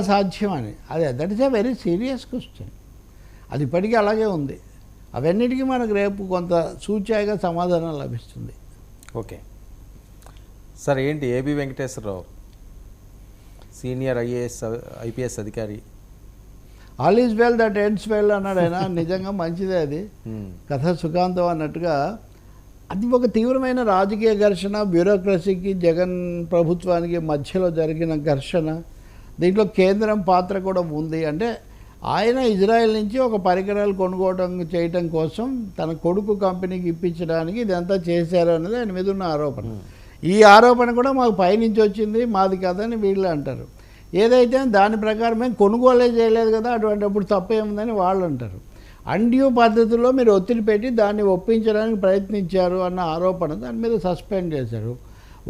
సాధ్యం అని అది that is a very serious question అది ఇప్పటికీ అలాగే ఉంది. అవన్నిటికీ మనకు రేపు కొంత సూచాయిగా సమాధానం లభిస్తుంది. ఓకే. సార్ ఏంటి AB Venkateswara Rao? Senior IAS IPS అధికారి. All is well that ends well అన్నాడు ఆయన. నిజంగా మంచిదే అది. మ్మ్. కథ సుఖాంతం అన్నట్టుగా అది ఒక తీవ్రమైన రాజకీయ ఘర్షణ బ్యూరోక్రసీకి జగన్ ప్రభుత్వానికి మధ్యలో జరిగిన ఘర్షణ. దీంట్లో కేంద్రం పాత్ర కూడా ఉంది. అంటే ఆయన ఇజ్రాయెల్ నుంచి ఒక పరికరాలు కొనుక్కోవడం చేయటం కోసం తన కొడుకు కంపెనీకి ఇప్పించడానికి ఇదంతా చేశారు అన్నది ఆయన మీద ఉన్న ఆరోపణ. ఈ ఆరోపణ కూడా మాకు పైనుంచి వచ్చింది మాది కదని వీళ్ళు అంటారు. ఏదైతే దాని ప్రకారం మేము కొనుగోలే చేయలేదు కదా అటువంటిప్పుడు తప్పేముందని వాళ్ళు అంటారు. అండ్యూ పద్ధతిలో మీరు ఒత్తిడి పెట్టి దాన్ని ఒప్పించడానికి ప్రయత్నించారు అన్న ఆరోపణ దాని మీద సస్పెండ్ చేశారు.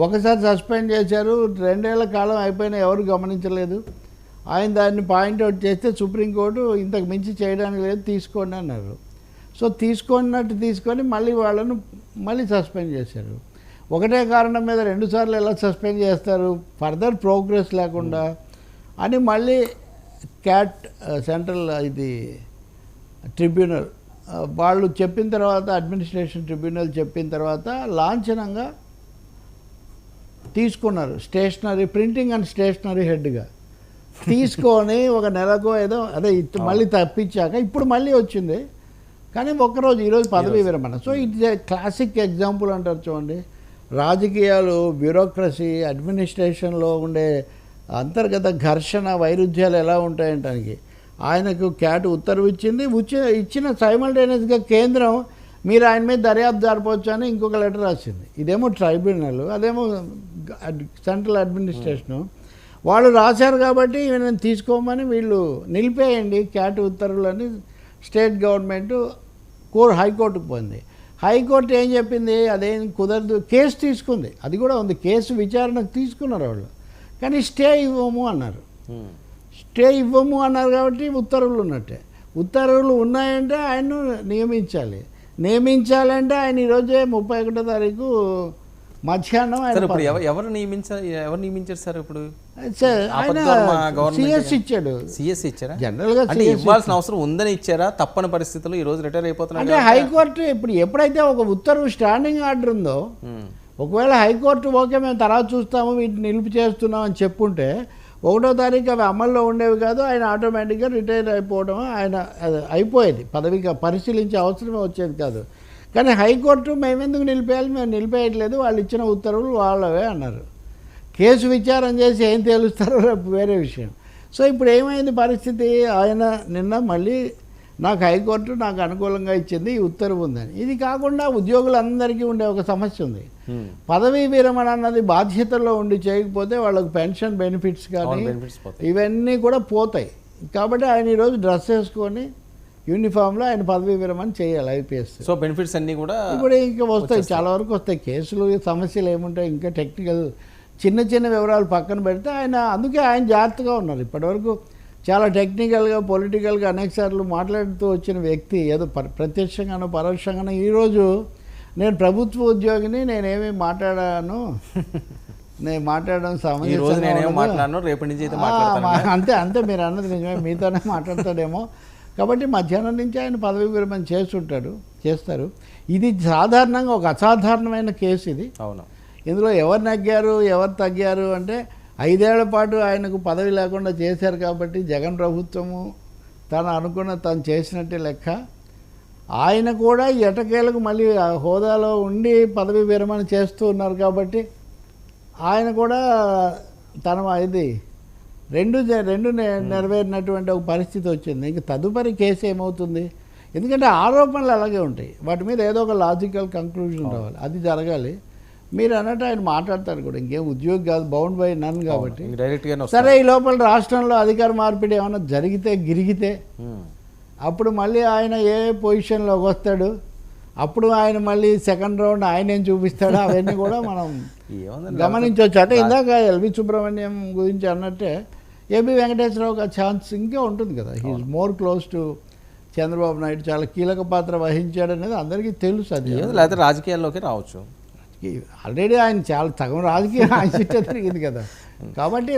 ఒకసారి సస్పెండ్ చేశారు. రెండేళ్ళ కాలం అయిపోయినా ఎవరు గమనించలేదు. ఆయన దాన్ని పాయింట్అవుట్ చేస్తే సుప్రీంకోర్టు ఇంతకు మించి చేయడానికి లేదు తీసుకోండి అన్నారు. సో తీసుకున్నట్టు తీసుకొని మళ్ళీ వాళ్ళను మళ్ళీ సస్పెండ్ చేశారు. ఒకటే కారణం మీద రెండుసార్లు ఎలా సస్పెండ్ చేస్తారు? ఫర్దర్ ప్రోగ్రెస్ లేకుండా అని మళ్ళీ క్యాట్ సెంట్రల్ ఇది ట్రిబ్యునల్ వాళ్ళు చెప్పిన తర్వాత అడ్మినిస్ట్రేషన్ ట్రిబ్యునల్ చెప్పిన తర్వాత లాంఛనంగా తీసుకున్నారు. స్టేషనరీ ప్రింటింగ్ అండ్ స్టేషనరీ హెడ్గా. తీసుకొని ఒక నెలకు ఏదో అదే మళ్ళీ తప్పించాక ఇప్పుడు మళ్ళీ వచ్చింది. కానీ ఒక్కరోజు ఈరోజు పదవీ విరమణ. So it's a classic example అంటారు చూడండి. రాజకీయాలు బ్యూరోక్రసీ అడ్మినిస్ట్రేషన్లో ఉండే అంతర్గత ఘర్షణ వైరుధ్యాలు ఎలా ఉంటాయంటానికి ఆయనకు. క్యాట్ ఉత్తర్వు ఇచ్చింది. ఇచ్చిన సైమల్టేనియస్గా కేంద్రం మీరు ఆయన మీద దర్యాప్తు జరపవచ్చు అని ఇంకొక లెటర్ రాసింది. ఇదేమో ట్రైబ్యునల్ అదేమో సెంట్రల్ అడ్మినిస్ట్రేషను. వాళ్ళు రాశారు కాబట్టి ఈయన తీసుకోమని వీళ్ళు నిలిపేయండి క్యాట్ ఉత్తర్వులని స్టేట్ గవర్నమెంట్ కోర్ హైకోర్టుకు పోయింది. హైకోర్టు ఏం చెప్పింది? అదేం కుదరదు. కేసు తీసుకుంది. అది కూడా ఉంది. కేసు విచారణకు తీసుకున్నారు వాళ్ళు. కానీ స్టే ఇవ్వము అన్నారు. స్టే ఇవ్వము అన్నారు కాబట్టి ఉత్తర్వులు ఉన్నట్టే. ఉత్తర్వులు ఉన్నాయంటే ఆయన్ను నియమించాలి. నియమించాలంటే ఆయన ఈరోజే ముప్పై ఒకటో తారీఖు మధ్యాహ్నం ఆయన ఇప్పుడు ఎవ- ఎవరు నియమించారు ఎవరు నియమించారు సార్ ఇప్పుడు? సిఎస్ ఇచ్చాడు. సిఎస్ ఇచ్చారా? జనరల్గా అంటే CS ఇవ్వాల్సిన అవసరం ఉందని ఇచ్చారా? తప్పని పరిస్థితుల్లో ఈ రోజు రిటైర్ అయిపోతున్నాడు అంటే హైకోర్టు ఇప్పుడు ఎప్పుడైతే ఒక ఉత్తర్వు స్టాండింగ్ ఆర్డర్ ఉందో. ఒకవేళ హైకోర్టు ఓకే మేము తర్వాత చూస్తాము వీటిని నిలుపు చేస్తున్నాం అని చెప్పుంటే ఒకటో తారీఖు అవి అమల్లో ఉండేవి కాదు ఆయన ఆటోమేటిక్గా రిటైర్ అయిపోవడం ఆయన అయిపోయేది. పదవిగా పరిశీలించే అవసరమే వచ్చేది కాదు. కానీ హైకోర్టు మేమెందుకు నిలిపేయాలి? మేము నిలిపేయట్లేదు. వాళ్ళు ఇచ్చిన ఉత్తర్వులు వాళ్ళవే అన్నారు. కేసు విచారం చేసి ఏం తేలుస్తారో వేరే విషయం. సో ఇప్పుడు ఏమైంది పరిస్థితి? ఆయన నిన్న మళ్ళీ నాకు హైకోర్టు నాకు అనుకూలంగా ఇచ్చింది ఈ ఉత్తర్వు ఉందని. ఇది కాకుండా ఉద్యోగులందరికీ ఉండే ఒక సమస్య ఉంది. పదవీ విరమణ అన్నది బాధ్యతల్లో ఉండి చేయకపోతే వాళ్ళకి పెన్షన్ బెనిఫిట్స్ కానీ. ఇవన్నీ కూడా పోతాయి. కాబట్టి ఆయన ఈరోజు డ్రెస్ వేసుకొని యూనిఫామ్లో ఆయన పదవీ విరమణ చేయాలి ఐపీఎస్. సో బెనిఫిట్స్ అన్ని కూడా ఇప్పుడు ఇంకా వస్తాయి చాలా వరకు వస్తాయి. కేసులు సమస్యలు ఏముంటాయి ఇంకా టెక్నికల్ చిన్న చిన్న వివరాలు పక్కన పెడితే ఆయన అందుకే ఆయన జాగ్రత్తగా ఉన్నారు. ఇప్పటివరకు చాలా టెక్నికల్గా పొలిటికల్గా అనేక సార్లు మాట్లాడుతూ వచ్చిన వ్యక్తి ఏదో పర- ప్రత్యక్షంగానో పరోక్షంగానో ఈరోజు నేను ప్రభుత్వ ఉద్యోగిని నేనేమి మాట్లాడాను నేను మాట్లాడడం ఈ రోజు సమంజసంగా నేనేం ఉండదు. మాట్లాడను రేపటి నుంచి అంతే అంతే మీరు అన్నది నిజమే. మీతోనే మాట్లాడతాడేమో. కాబట్టి మధ్యాహ్నం నుంచి ఆయన పదవి విరమణ చేస్తుంటాడు చేస్తారు. ఇది సాధారణంగా ఒక అసాధారణమైన కేసు ఇది. అవును. ఇందులో ఎవరు నగ్గారు ఎవరు తగ్గారు అంటే ఐదేళ్ళ పాటు ఆయనకు పదవి లేకుండా చేశారు కాబట్టి జగన్ ప్రభుత్వము తను అనుకున్న తను చేసినట్టే లెక్క. ఆయన కూడా ఎటకేలకు మళ్ళీ హోదాలో ఉండి పదవి విరమణ చేస్తూ ఉన్నారు కాబట్టి ఆయన కూడా తన ఇది రెండు రెండు నెరవేరినటువంటి ఒక పరిస్థితి వచ్చింది. ఇంక తదుపరి కేసు ఏమవుతుంది? ఎందుకంటే ఆరోపణలు అలాగే ఉంటాయి. వాటి మీద ఏదో ఒక లాజికల్ కంక్లూజన్ రావాలి. అది జరగాలి. మీరు అన్నట్టు ఆయన మాట్లాడతారు కూడా. ఇంకేం ఉద్యోగి కాదు బౌండ్ బై నన్ కాబట్టి. సరే ఈ లోపల రాష్ట్రంలో అధికార మార్పిడి ఏమైనా జరిగితే గిరిగితే. అప్పుడు మళ్ళీ ఆయన ఏ పొజిషన్లోకి వస్తాడు? అప్పుడు ఆయన మళ్ళీ సెకండ్ రౌండ్ ఆయన ఏం చూపిస్తాడో? అవన్నీ కూడా మనం గమనించవచ్చు. అంటే ఇందాక ఎల్వి సుబ్రహ్మణ్యం గురించి అన్నట్టే ఏబి వెంకటేశ్వరరావు ఆ ఛాన్స్ ఇంకా ఉంటుంది కదా. He is more close to Chandrababu Naidu. చాలా కీలక పాత్ర వహించాడు అనేది అందరికీ తెలుసు అది. లేకపోతే రాజకీయాల్లోకి రావచ్చు. ఆల్రెడీ ఆయన చాలా సగం రాజకీయ ఆయన చుట్టే తిరిగింది కదా. కాబట్టి